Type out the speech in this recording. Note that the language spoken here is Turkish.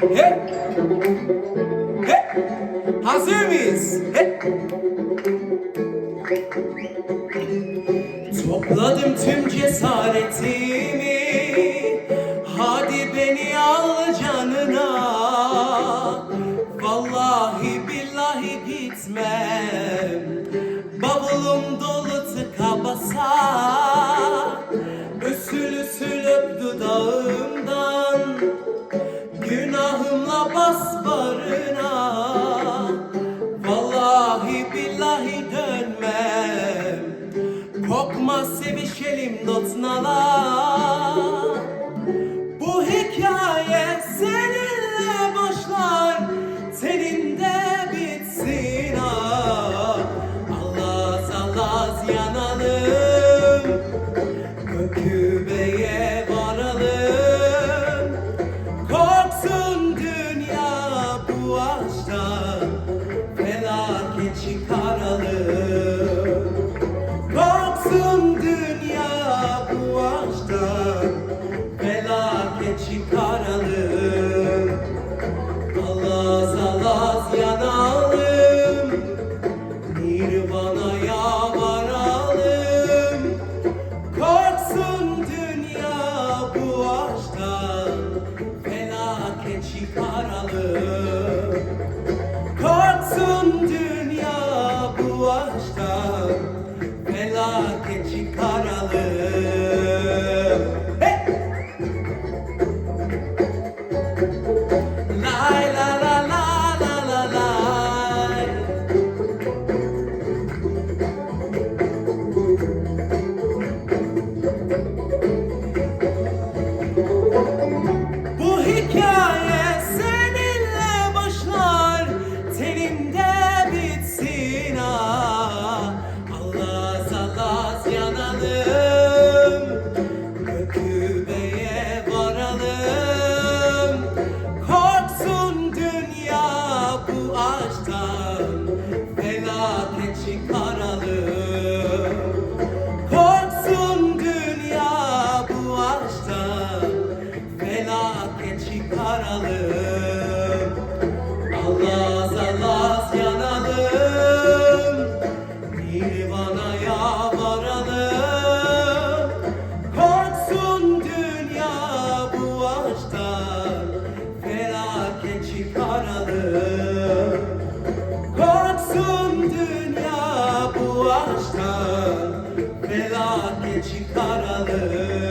He? He? Hazır mıyız? He? Topladım tüm cesaretimi Hadi beni al canına Vallahi billahi gitmem Bavulum dolu tıka basa Üsül üsül öp dudağımdan sevişelim dotnala Bu hikaye seninle başlar Teninde bitsin ah. Allah Allah yanalım Kökübeye Allah Allah yanalım Nirvana'ya varalım Korksun dünya bu aşktan Felaket çıkaralım Korksun dünya bu aşktan Korksun dünya bu aşktan Felaket çıkaralım çıkaralım